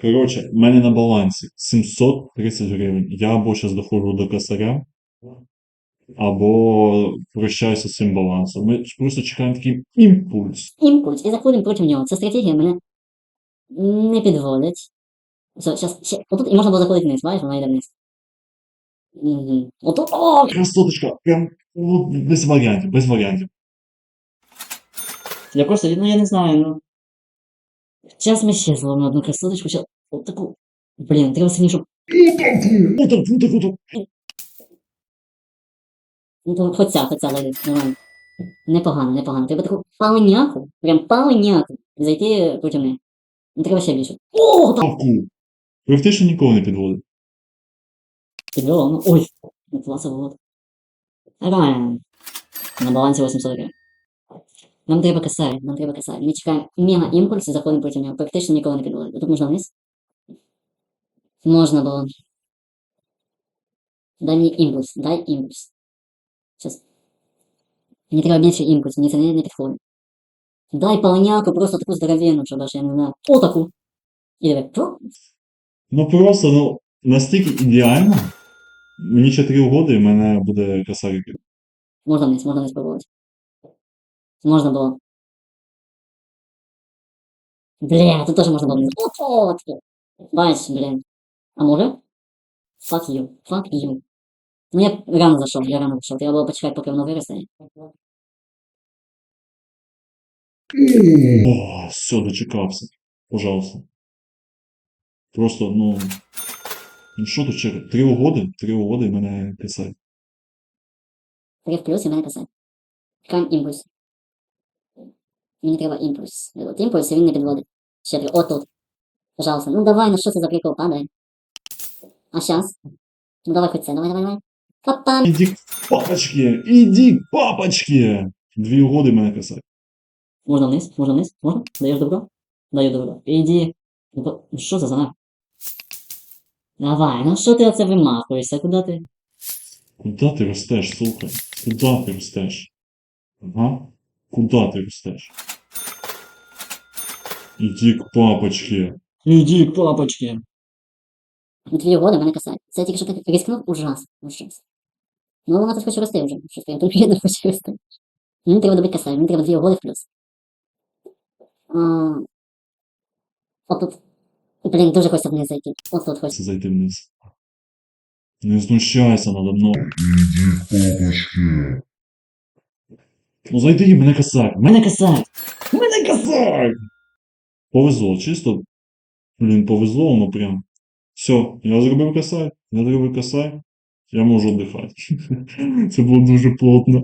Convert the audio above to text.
Коротше, в мене на балансі 730 гривень. Я або зараз доходжу до косаря, або прощаюся з цим балансом. Ми просто чекаємо такий імпульс. Імпульс і заходимо проти нього. Ця стратегія мене не підводить. Все, щас, ще, отут і можна було заходити вниз, бачиш, вона йде вниз. Угу. Отут, о! Красоточка, прям ну, без варіантів, без варіантів. Я просто, ну я не знаю, ну. Зараз ми ще зловимо одну красоточку, ще таку. Блін, треба сильніше, щоб. Отак, отак, отак. Ну то хоч ця, хоч ця зайде, нормально. Непогано, непогано. Треба таку пауняку, прям пауняку. Зайти проти неї. Ну треба ще більше. О, так! Таку. Практично нікого не підводить. Підвело, ну ой. Ну класа вот. Нормально. На балансі 800 гривень. Нам треба косарь, нам треба косарь. Ми чекаємо мега імпульс і заходимо проти нього. Практично нікого не підводить. Тут можна вниз. Можна було. Дай мені імпульс, дай імпульс. Щас. Мені треба більше імпульс, мені це не, не підходить. Дай полоняку, просто таку здоровенну, щоб аж я не знаю. О, таку! І диви. Фу. Ну просто, ну, настільки ідеально. Мені ще три угоди, і в мене буде косарик. Можна вниз, можна вниз спробувати. Можна було. Бля, тут теж можна було вниз. О, от. А може? Fuck you. Fuck you. Ну я рано зайшов, я рано зайшов. Треба було почекати, поки воно виросте. О, все, дочекався. Пожалуйста. Просто, ну. Ну що тут чекати? Три угоди? Три угоди і мене кисає. Три в плюс і мене писать. Чекаємо імпульс. Мені треба імпульс. От імпульс, і він не підводить. Ще три. От тут. Пожалуйста. Ну давай, ну що це за прикол, падай. А щас? Ну давай хоч це, давай, давай, давай. Папа. Іди к папочки! Іди к папочки! Дві угоди мене кисає. Можна вниз, можна вниз, можна? Даєш добро? Даю добро. Іди. Ну, по- що за нах? Давай, ну що ти оце вимахуєшся? Куди ти? Куда ти ростеш, слухай? Куда ти ростеш? Ага. Куда ти ростеш? Іди к папочки. Іди к папочці. Дві угоди мене касають. Це тільки що ти ризикнув ужас. Ужас. Ну вона тут хоче рости вже. Щось я конкретно хоче рости. Мені треба добити касаю, мені треба дві угоди в плюс. А, От тут. Блін, дуже хочеться вниз зайти. От тут хочеться. Зайти вниз. Не знущайся надо мною. Ну зайди мене косарь. Мене косак! Мене косарь! Повезло, чисто. Блін, повезло, воно прям. Все, я зробив косай, я зробив косарь, я можу дихати. Це було дуже плотно.